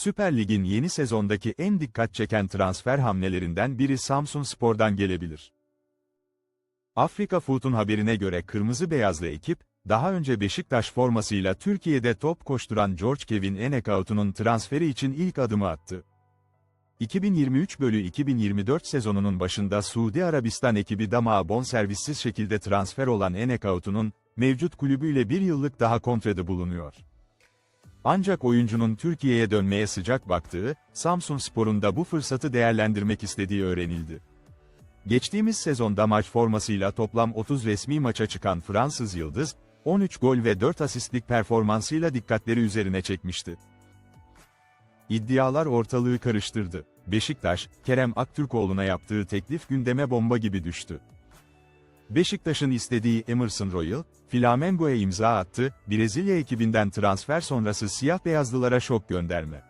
Süper Lig'in yeni sezondaki en dikkat çeken transfer hamlelerinden biri Samsun Spor'dan gelebilir. Afrika Foot'un haberine göre kırmızı beyazlı ekip, daha önce Beşiktaş formasıyla Türkiye'de top koşturan George Kevin Enekautu'nun transferi için ilk adımı attı. 2023 bölü 2024 sezonunun başında Suudi Arabistan ekibi Damağa bonservissiz şekilde transfer olan Enekautu'nun, mevcut kulübüyle bir yıllık daha kontrede bulunuyor. Ancak oyuncunun Türkiye'ye dönmeye sıcak baktığı, Samsun Spor'un da bu fırsatı değerlendirmek istediği öğrenildi. Geçtiğimiz sezonda maç formasıyla toplam 30 resmi maça çıkan Fransız Yıldız, 13 gol ve 4 asistlik performansıyla dikkatleri üzerine çekmişti. İddialar ortalığı karıştırdı. Beşiktaş, Kerem Aktürkoğlu'na yaptığı teklif gündeme bomba gibi düştü. Beşiktaş'ın istediği Emerson Royal, Flamengo'ya imza attı, Brezilya ekibinden transfer sonrası siyah beyazlılara şok gönderme.